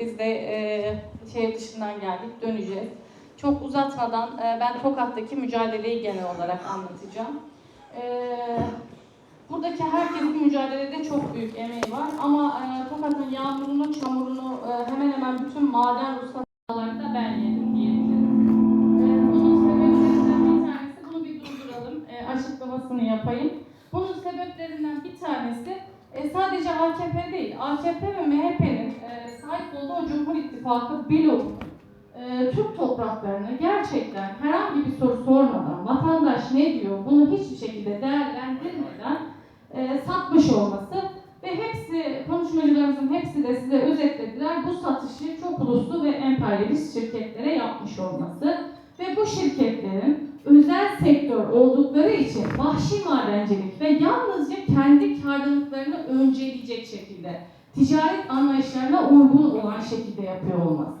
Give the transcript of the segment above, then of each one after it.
Biz de e, şehir dışından geldik, döneceğiz. Çok uzatmadan e, ben Tokat'taki mücadeleyi genel olarak anlatacağım. E, buradaki herkesin mücadelede çok büyük emeği var ama e, Tokat'ın yağmurunu, çamurunu e, hemen hemen bütün maden ruhsatlarında ben yedim diyebilirim. E, bunun sebeplerinden bir tanesi, bunu bir durduralım, e, açıklamasını yapayım. Bunun sebeplerinden bir tanesi e, sadece AKP değil, AKP ve MHP'nin e, sahip olduğu Cumhur İttifakı bloğu e, Türk topraklarını gerçekten herhangi bir soru sormadan, vatandaş ne diyor bunu hiçbir şekilde değerlendirmeden e, satmış olması ve hepsi, konuşmacılarımızın hepsi de size özetlediler. Bu satışı çok uluslu ve emperyalist şirketlere yapmış olması bu şirketlerin özel sektör oldukları için vahşi madencilik ve yalnızca kendi karlılıklarını önceleyecek şekilde ticaret anlayışlarına uygun olan şekilde yapıyor olması.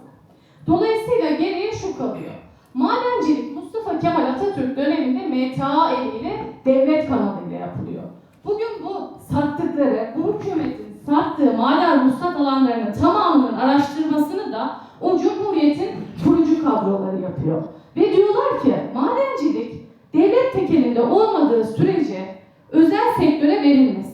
Dolayısıyla geriye şu kalıyor. Madencilik Mustafa Kemal Atatürk döneminde MTA eliyle devlet kanalıyla yapılıyor. Bugün bu sattıkları, bu hükümetin sattığı maden ruhsat alanlarının tamamının araştırmasını da o Cumhuriyet'in kurucu kadroları yapıyor. Ve diyorlar ki madencilik devlet tekelinde olmadığı sürece özel sektöre verilmesin.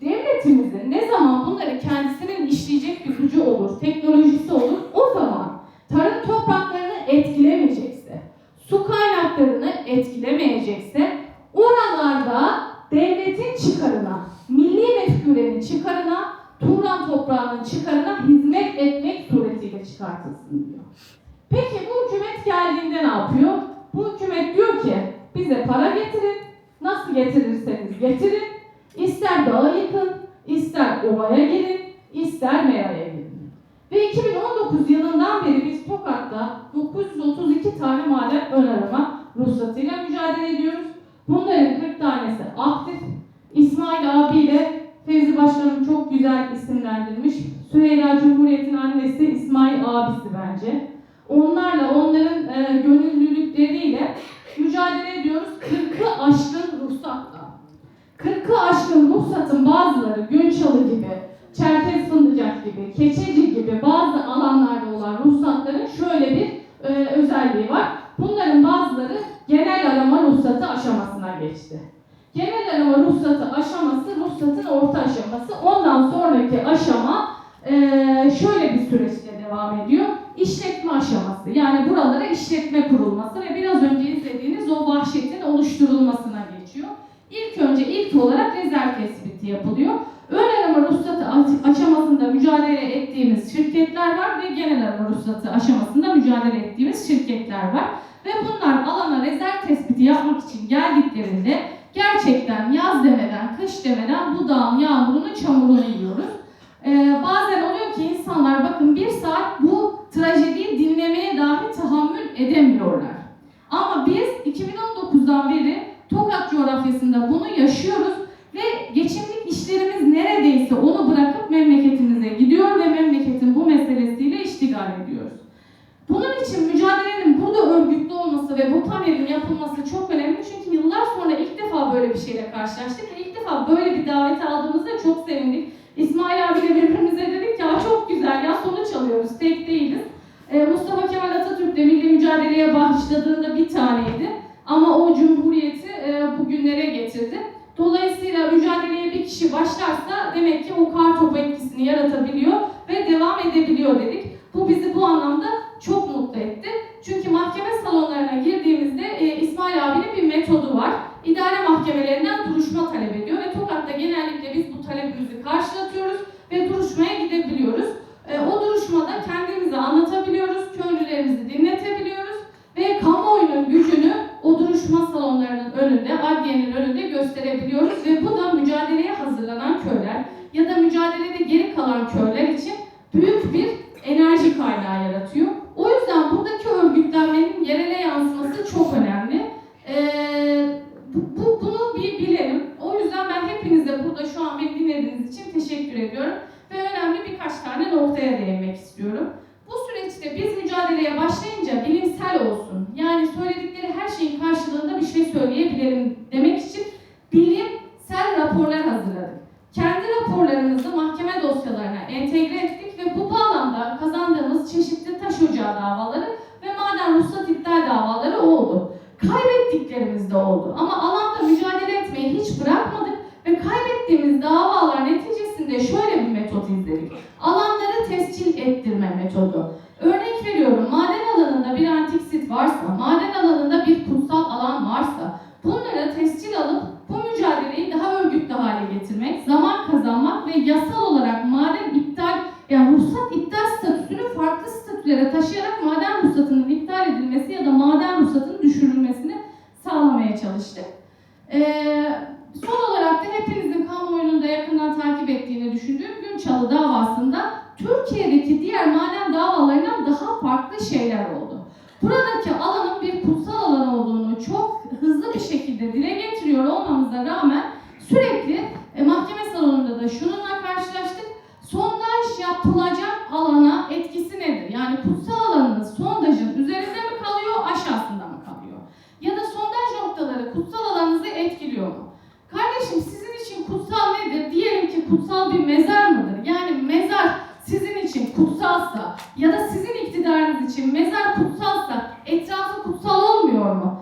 Devletimizin ne zaman bunları kendisinin işleyecek bir gücü olur, teknolojisi olur, o zaman tarım topraklarını etkilemeyecekse, su kaynaklarını etkilemeyecekse ruhsatın bazıları Günçalı gibi, Çerkez Fındıcak gibi, Keçeci gibi bazı alanlarda olan ruhsatların şöyle bir e, özelliği var. Bunların bazıları genel arama ruhsatı aşamasına geçti. Genel arama ruhsatı aşaması, ruhsatın orta aşaması. Ondan sonraki aşama e, şöyle bir süreçte devam ediyor. İşletme aşaması. Yani buralara işletme kurulması ve biraz önce izlediğiniz o vahşetin oluşturulmasına geçiyor. İlk önce ilk olarak rezerv tespiti yapılıyor. Ön arama ruhsatı aş- aşamasında mücadele ettiğimiz şirketler var ve genel arama ruhsatı aşamasında mücadele ettiğimiz şirketler var. Ve bunlar alana rezerv tespiti yapmak için geldiklerinde gerçekten yaz demeden, kış demeden bu dağın yağmurunu, çamurunu yiyoruz. Ee, bazen oluyor ki insanlar bakın bir saat bu trajediyi dinlemeye dahi tahammül edemiyorlar. Ama biz 2019'dan beri Tokat coğrafyasında bunu yaşıyoruz ve geçimlik işlerimiz neredeyse onu bırakıp memleketimize gidiyor ve memleketin bu meselesiyle iştigal ediyoruz. Bunun için mücadelenin burada örgütlü olması ve bu panelin yapılması çok önemli çünkü yıllar sonra ilk defa böyle bir şeyle karşılaştık ve ilk defa böyle bir daveti aldığımızda çok sevindik. İsmail abiyle birbirimize dedik ya çok güzel ya sonuç alıyoruz tek değiliz. Ee, Mustafa Kemal Atatürk de milli mücadeleye başladığında bir taneydi ama o cumhuriyeti e, bugünlere getirdi. Dolayısıyla mücadeleye bir kişi başlarsa demek ki o kar topu etkisini yaratabiliyor ve devam edebiliyor dedik. Bu bizi bu anlamda çok mutlu etti. Çünkü mahkeme salonlarına girdiğimizde e, İsmail abinin bir metodu var. İdare mahkemelerinden duruşma talep ediyor ve Tokat'ta genellikle biz bu talebimizi karşılatıyoruz ve duruşmaya gidebiliyoruz. E, o duruşmada kendimizi anlatabiliyoruz, köylülerimizi dinletebiliyoruz ve kamuoyunun gücünü o duruşma salonlarının önünde, adliyenin önünde gösterebiliyoruz ve bu da mücadeleye hazırlanan köyler ya da mücadelede geri kalan köyler için büyük bir enerji kaynağı yaratıyor. O yüzden buradaki örgütlenmenin yerele yansıması çok önemli. Ee, bu, bu- bunu bir bilelim. O yüzden ben hepinize burada şu an beni dinlediğiniz için teşekkür ediyorum. Ve önemli birkaç tane noktaya değinmek istiyorum. Bu süreçte biz mücadeleye başlayınca bilimsel olsun. Yani söyledikleri her şeyin karşılığında bir şey söyleyebilelim yasal olarak madem iptal yani ruhsat mezar mıdır? Yani mezar sizin için kutsalsa ya da sizin iktidarınız için mezar kutsalsa etrafı kutsal olmuyor mu?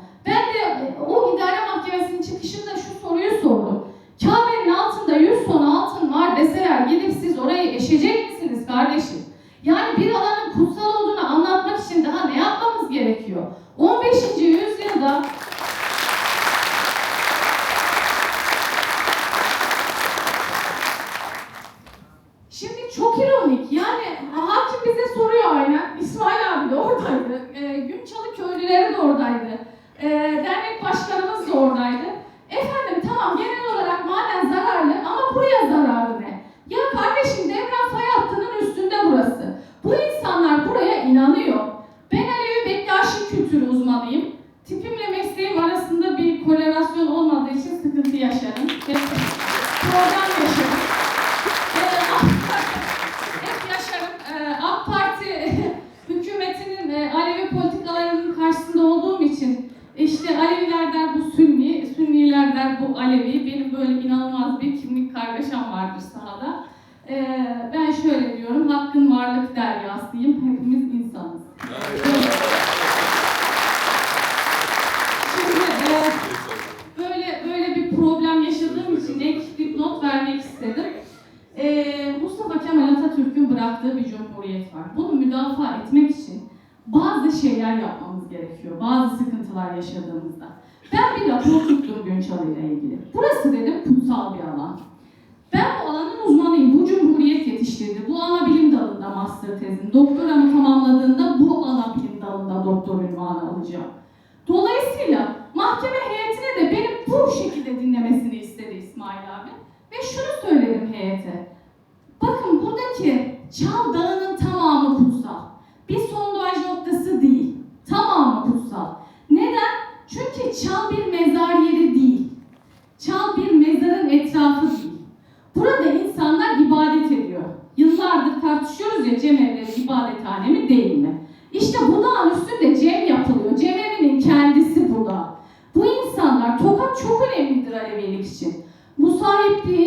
var. Bunu müdafaa etmek için bazı şeyler yapmamız gerekiyor. Bazı sıkıntılar yaşadığımızda. Ben bir rapor tuttum Günçal ile ilgili. Burası dedim kutsal bir alan. Ben bu alanın uzmanıyım. Bu Cumhuriyet yetiştirdi. Bu ana bilim dalında master tezim. Doktoramı tamamladığında bu ana bilim dalında doktor ünvanı alacağım. Dolayısıyla mahkeme heyetine de beni bu şekilde dinlemesini istedi İsmail abi. Ve şunu söyledim heyete. Bakın buradaki Çal Dağı'nın tamamı kutsal. Bir sondaj noktası değil. Tamamı kutsal. Neden? Çünkü çan bir mezar yeri değil. Çan bir mezarın etrafı değil. Burada insanlar ibadet ediyor. Yıllardır tartışıyoruz ya Cem Evleri ibadethane mi değil mi? İşte bu dağın üstünde Cem yapılıyor. Cem evinin kendisi bu dağ. Bu insanlar, Tokat çok önemlidir Alevilik için. Musahipliği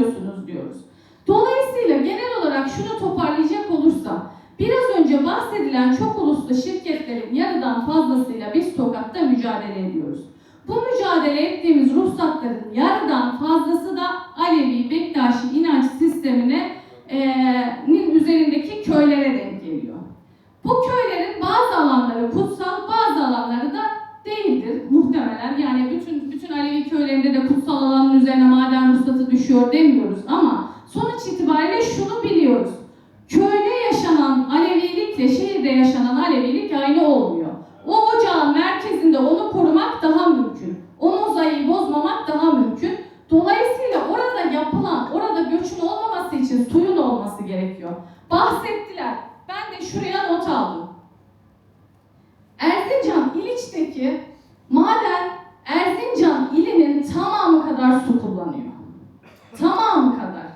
bozuyorsunuz diyoruz. Dolayısıyla genel olarak şunu toparlayacak olursam, biraz önce bahsedilen çok uluslu şirketlerin yarıdan fazlasıyla biz sokakta mücadele ediyoruz. Bu mücadele ettiğimiz ruhsatların yarıdan fazlası da Alevi Bektaşi inanç sistemine eee, nin üzerindeki köylere denk geliyor. Bu köylerin bazı alanları kutsal, bazı alanları da değildir muhtemelen. Yani bütün bütün Alevi köylerinde de kutsal alanın üzerine maden düşüyor demiyoruz ama sonuç itibariyle şunu biliyoruz. Köyde yaşanan Alevilikle şehirde yaşanan Alevilik aynı olmuyor. O ocağın merkezinde onu korumak daha mümkün. O mozaiği bozmamak daha mümkün. Dolayısıyla orada yapılan, orada göçün olmaması için suyun olması gerekiyor. Bahsettiler. Ben de şuraya not aldım. Erzincan İliç'teki maden Erzincan ilinin tamamı kadar su kullanıyor. Tamamı kadar.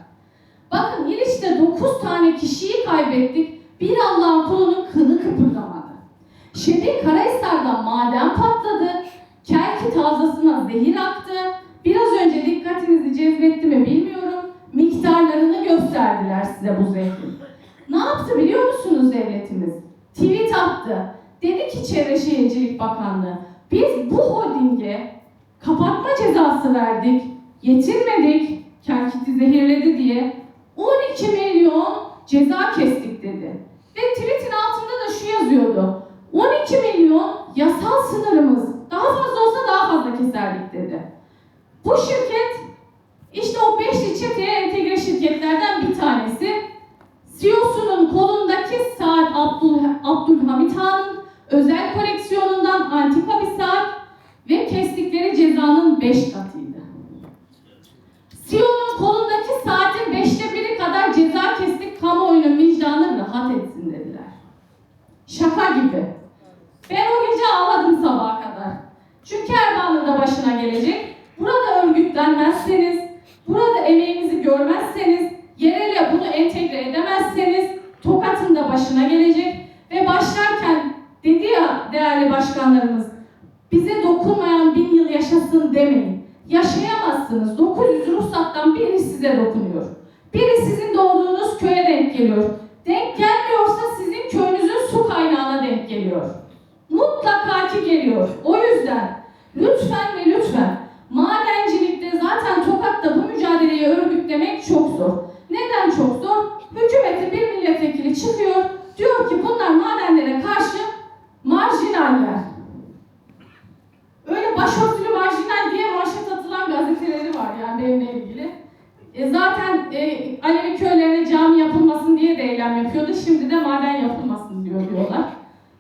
Bakın İliç'te 9 tane kişiyi kaybettik. Bir Allah'ın kulunun kılı kıpırdamadı. Şebi Karahisar'da maden patladı. Kelkit havzasına zehir aktı. Biraz önce dikkatinizi cezbetti mi bilmiyorum. Miktarlarını gösterdiler size bu zehrin. Ne yaptı biliyor musunuz devletimiz? Tweet attı. Dedi ki Çevre Şehircilik Bakanlığı, biz bu holdinge kapatma cezası verdik, yetirmedik, Kelkit'i zehirledi diye 12 milyon ceza kestik dedi. Ve tweetin altında da şu yazıyordu. 12 milyon yasal sınırımız. Daha fazla olsa daha fazla keserdik dedi. Bu şirket işte o beşli çeteye entegre şirketlerden bir tanesi. CEO'sunun kolundaki saat Abdul, Abdülhamit Han'ın özel koleksiyonundan antika bir saat ve kestikleri cezanın 5 katıydı. CEO'nun kolundaki saatin beşte biri kadar ceza kestik, kamuoyunun vicdanı rahat etsin dediler. Şaka gibi. Ben o gece ağladım sabaha kadar. Çünkü Erdoğan'ın da başına gelecek. Burada örgütlenmezseniz, burada emeğinizi görmezseniz, yerele bunu entegre edemezseniz Tokat'ın da başına gelecek. Ve başlarken dedi ya değerli başkanlarımız, bize dokunmayan bin yıl yaşasın demeyin. Yaşayamazsınız. 900 ruhsattan biri size dokunuyor. Biri sizin doğduğunuz köye denk geliyor. Denk gelmiyorsa sizin köyünüzün su kaynağına denk geliyor. Mutlaka ki geliyor. O yüzden lütfen ve lütfen madencilikte zaten Tokat'ta bu mücadeleyi örgütlemek çok zor. Neden çok çıkıyor, diyor ki bunlar madenlere karşı marjinaller. Öyle başörtülü marjinal diye manşet atılan gazeteleri var yani benimle ilgili. E zaten e, Alevi köylerine cami yapılmasın diye de eylem yapıyordu. Şimdi de maden yapılmasın diyor diyorlar.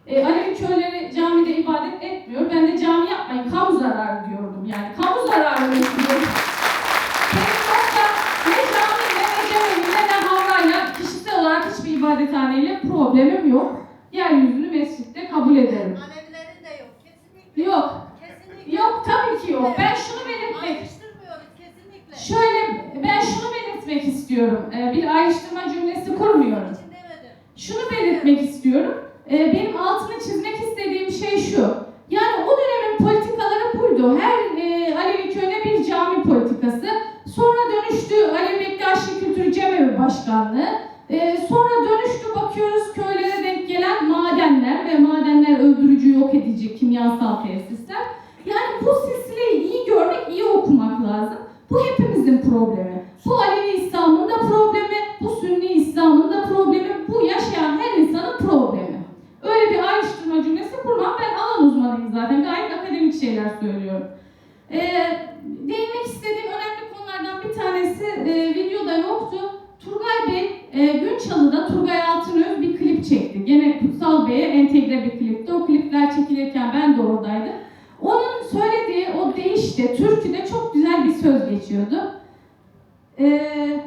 E, Alevi köyleri camide ibadet etmiyor. Ben de cami yapmayın, kamu zararı diyordum yani. Kamu zararı diyorum. Benim yoksa ne camiyle, ne cemeviyle, ne havrayla, kişisel olarak hiçbir ibadethaneyle problemim yok. Yeryüzünü mescitte kabul ederim. Alevilerin de yok. Kesinlikle. Yok, Kesinlikle. yok tabii ki yok. Ben şunu belirtmek Ayrıştırmıyoruz kesinlikle. Şöyle ben şunu belirtmek istiyorum. Ee, bir ayrıştırma cümlesi kurmuyorum. için demedim. Şunu belirtmek istiyorum. Ee, benim altını çizmek istediğim şey şu. Yani o dönemin politikaları buydu. Her e, Alevi köyüne bir cami politikası. Sonra dönüştü Alevi Bektaşi Kültür Cemevi Başkanlığı. Ee, sonra dönüştü bakıyoruz köylere denk gelen madenler ve öldürücü yok edici kimyasal tesisler. Yani bu silsileyi iyi görmek, iyi okumak lazım. Bu hepimizin problemi. Bu Alevi İslam'ın da problemi, bu Sünni İslam'ın da problemi, bu yaşayan her insanın problemi. Öyle bir ayrıştırma cümlesi kurmam. Ben alan uzmanıyım zaten. Gayet akademik şeyler söylüyorum. Ee, değinmek istediğim önemli konulardan bir tanesi e, videoda yoktu. Turgay Bey, e, Günçalı'da Turgay Altınöz bir klip çekti. Gene Kutsal Bey'e entegre bir klipti. O klipler çekilirken ben de oradaydım. Onun söylediği o deyişte, türküde çok güzel bir söz geçiyordu. Ee,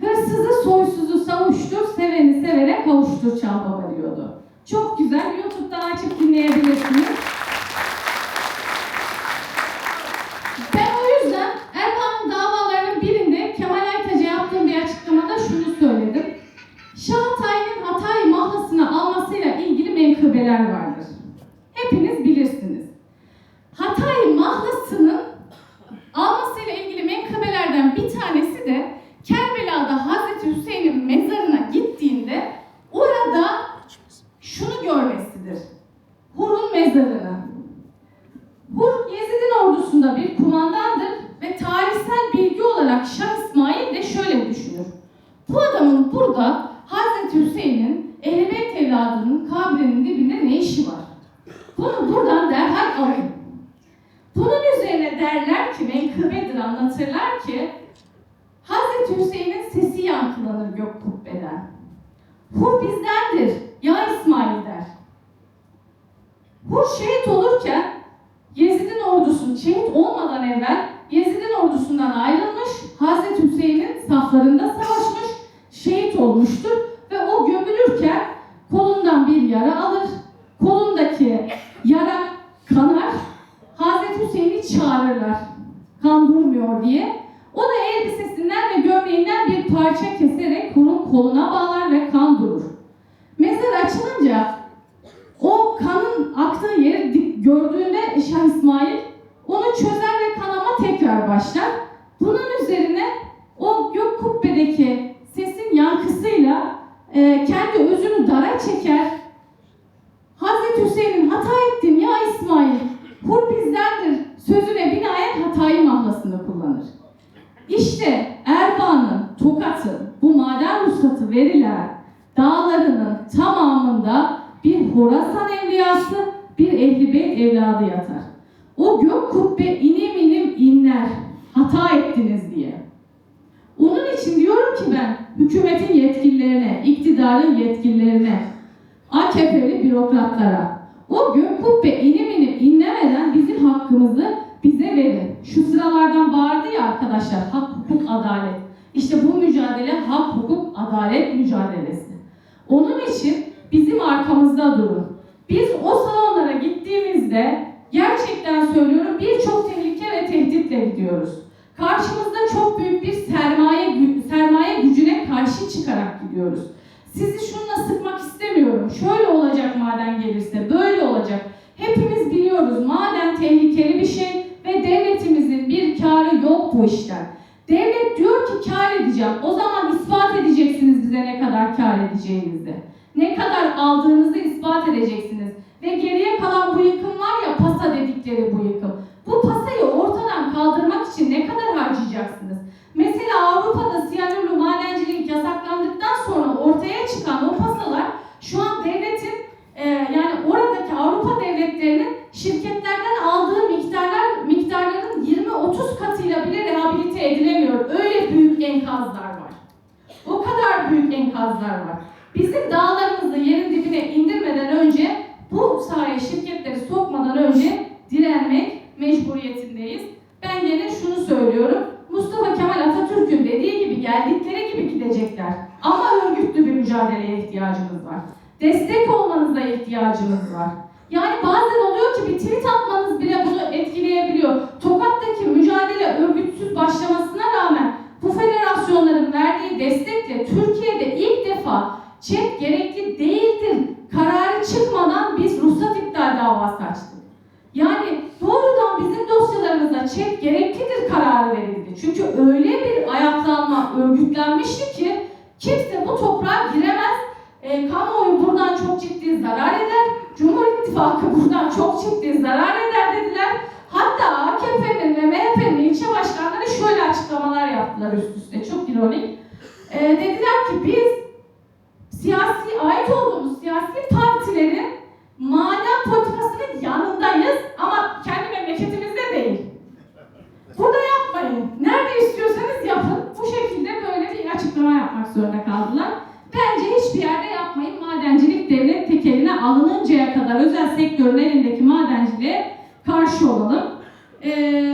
hırsızı soysuzu savuştur, seveni severe kavuştur Çalbaba diyordu. Çok güzel, YouTube'dan açıp dinleyebilirsiniz. Ben o yüzden Erdoğan'ın davalarının birinde Kemal Aytaç'a yaptığım bir açıklamada şunu söyledim. Şahatay'ın Hatay mahlasını almasıyla ilgili menkıbeler vardır. Hepiniz bilirsiniz. ordusunda bir kumandandır ve tarihsel bilgi olarak Şah İsmail de şöyle düşünür. Bu adamın burada Hazreti Hüseyin'in Ehl-i Beyt evladının kabrinin dibinde ne işi var? Bunu buradan derhal alın. Bunun üzerine derler ki, menkıbedir anlatırlar ki, Hazreti Hüseyin'in sesi yankılanır gök kubbeden. Hur bizdendir, ya İsmail der. Hur şehit olurken, Yezid'in ordusunun şehit olmadan evvel Yezid'in ordusundan ayrılmış, Hazreti Hüseyin'in saflarında savaşmış, şehit olmuştur ve o gömülürken kolundan bir yara alır, kolundaki yara kanar, Hüseyin'i çağırırlar. Kan durmuyor diye. O da elbisesinden ve gömleğinden bir parça keserek Hur'un koluna bağlar ve kan durur. Mezar açılınca o kanın aktığı yeri gördüğünde Şah İsmail onu çözer ve kanama tekrar başlar. Bunun üzerine o gök kubbedeki sesin yankısıyla e, kendi özünü dara çeker. Hazreti Hüseyin'in hata ettin ya İsmail, hur bizdendir sözüne binaen mahlasını kullanır. İşte Erbaa'nın, Tokat'ın bu maden ruhsatı verilen dağlarının tamamında bir Horasan evliyası, bir Ehl-i Beyt evladı yatar. O gök kubbe inim inim inler, hata ettiniz diye. Onun için diyorum ki ben hükümetin yetkililerine, iktidarın yetkililerine, AKP'li bürokratlara o gök kubbe inim inim inlemeden bizim hakkımızı bize verin. Şu sıralardan bağırdı ya arkadaşlar hak, hukuk, adalet. İşte bu mücadele hak, hukuk, adalet mücadelesi. Onun için bizim arkamızda durun. Biz o salonlara gittiğimizde gerçekten söylüyorum birçok tehlike ve tehditle gidiyoruz. Karşımızda çok büyük bir sermaye sermaye gücüne karşı çıkarak gidiyoruz. Sizi şununla sıkmak istemiyorum. Şöyle olacak maden gelirse, böyle olacak. Hepimiz biliyoruz maden tehlikeli bir şey ve devletimizin bir karı yok bu işten. Devlet diyor ki kar edeceğim. O zaman ispat edeceksiniz bize ne kadar kar edeceğinizi. Ne kadar aldığınızı ispat edeceksiniz. Ve geriye kalan bu yıkım var ya pasa dedikleri bu yıkım. Bu pasayı ortadan kaldırmak için ne kadar harcayacaksınız? Mesela Avrupa'da siyanürlü madencilik yasaklandıktan sonra ortaya çıkan o pasalar şu an devletin e, yani oradaki Avrupa devletlerinin şirketlerden aldığı miktarlar miktarların 20-30 katıyla bile rehabilite edilemiyor. Öyle büyük enkazlar var. O kadar büyük enkazlar var. Bizim dağlarımızı yerin dibine indirmeden önce bu sahaya şirketleri sokmadan önce direnmek mecburiyetindeyiz. Ben gene şunu söylüyorum. Mustafa Kemal Atatürk'ün dediği gibi geldikleri gibi gidecekler. Ama örgütlü bir mücadeleye ihtiyacımız var. Destek olmanıza ihtiyacımız var. Yani bazen oluyor ki bir tweet atmanız bile bunu etkileyebiliyor. Tokat'taki mücadele örgütsüz başlamasına rağmen bu federasyonların destekle Türkiye'de ilk defa çek gerekli değildir kararı çıkmadan biz ruhsat iptal davası açtık. Yani doğrudan bizim dosyalarımıza çek gereklidir kararı verildi. Çünkü öyle bir ayaklanma örgütlenmişti ki kimse bu toprağa giremez. E, kamuoyu buradan çok ciddi zarar eder. Cumhur İttifakı buradan çok ciddi zarar eder dediler. Hatta AKP'nin ve MHP'nin ilçe başkanları şöyle açıklamalar yaptılar üst üste. Çok ironik. E, dediler ki biz siyasi ait olduğumuz siyasi partilerin maden politikasının yanındayız ama kendi memleketimizde değil. Burada yapmayın. Nerede istiyorsanız yapın. Bu şekilde böyle bir açıklama yapmak zorunda kaldılar. Bence hiçbir yerde yapmayın. Madencilik devlet tekeline alınıncaya kadar özel sektörün elindeki madenciliğe karşı olalım. Ee,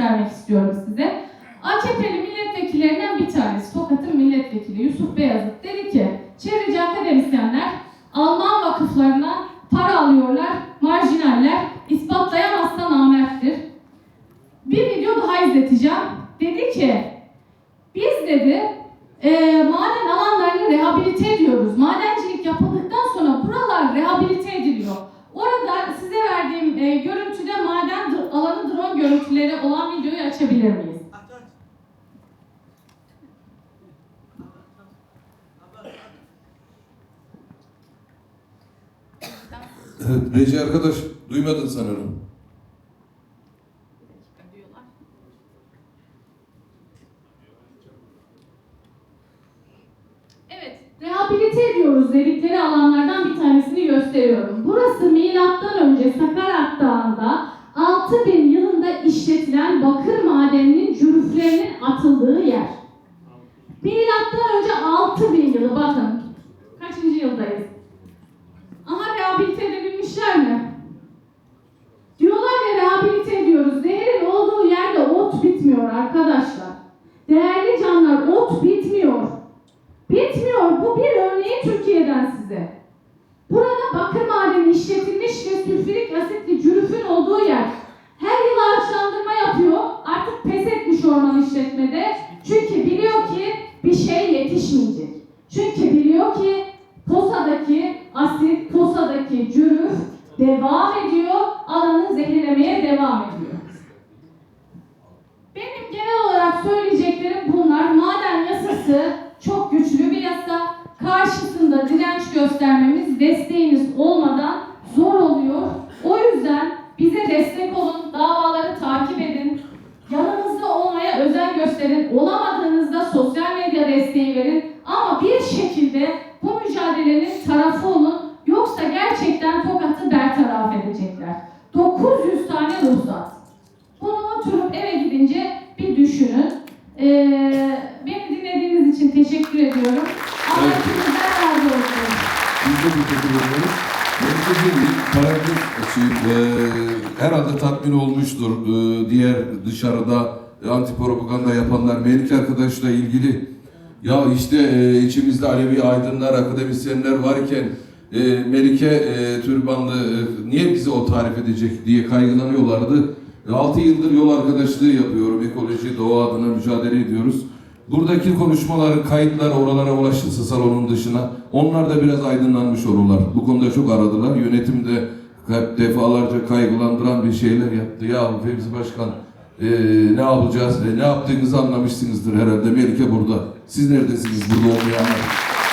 göstermek istiyorum size. AKP'li milletvekillerinden bir tanesi, Tokat'ın milletvekili Yusuf Beyazıt dedi ki, çevreci akademisyenler Alman vakıflarına para alıyorlar, marjinaller, ispatlayamazsa namerttir. Bir video daha izleteceğim. Dedi ki, biz dedi e, maden alanlarını rehabilite ediyoruz. Madencilik yapıldıktan sonra buralar rehabilite ediliyor. Orada size verdiğim e, görüntüde maden dr- alanı drone görüntüleri olan videoyu açabilir miyiz? Reci arkadaş duymadın sanırım. Evet, rehabilite ediyoruz dedikleri alanlardan bir tanesini gösteriyorum. Burası milattan önce Sakarat Dağı'nda 6000 yılında işletilen bakır madeninin cürüflerinin atıldığı yer. Milattan önce 6000 yılı bakın. Kaçıncı yıldayız? Ama rehabilite edebilmişler mi? Diyorlar ya rehabilite ediyoruz. Nehrin olduğu yerde ot bitmiyor arkadaşlar. Değerli canlar ot bitmiyor. Bitmiyor. Bu bir örneği Türkiye'den size. Burada bakır madeni işletilmiş ve sülfürik asitli cürüfün olduğu yer. Her yıl ağaçlandırma yapıyor. Artık pes etmiş orman işletmede. Çünkü biliyor ki bir şey yetişmeyecek. Çünkü biliyor ki Posa'daki asit, Posa'daki cürüf devam ediyor. Alanı zehirlemeye devam ediyor. Benim genel olarak söyleyeceklerim bunlar. Maden yasası çok güçlü bir yasa. Karşısında direnç göstermemiz, desteğiniz olmadan zor oluyor. O yüzden bize destek olun, davaları takip edin. Yanımızda olmaya özen gösterin. Olamadığınızda sosyal medya desteği verin. Ama bir şekilde bu mücadelenin tarafı olun. Yoksa gerçekten Tokat'ı bertaraf edecekler. 900 tane ruhsat. Bunu oturup eve gidince bir düşünün. Ee, beni dinlediğiniz için teşekkür ediyorum. Allah Evet. hepinizden razı olsun. Biz de teşekkür ederiz. Melike bir parantez açayım. Ee, herhalde tatmin olmuştur ee, diğer dışarıda anti propaganda yapanlar. Melike arkadaşla ilgili ya işte e, içimizde Alevi aydınlar, akademisyenler varken e, Melike e, türbanlı e, niye bizi o tarif edecek diye kaygılanıyorlardı. 6 yıldır yol arkadaşlığı yapıyorum. Ekoloji, doğa adına mücadele ediyoruz. Buradaki konuşmaların kayıtları oralara ulaşırsa salonun dışına onlar da biraz aydınlanmış olurlar. Bu konuda çok aradılar. Yönetim de defalarca kaygılandıran bir şeyler yaptı. Ya Fevzi Başkan eee, ne yapacağız? E, ne yaptığınızı anlamışsınızdır herhalde. Melike burada. Siz neredesiniz burada olmayanlar?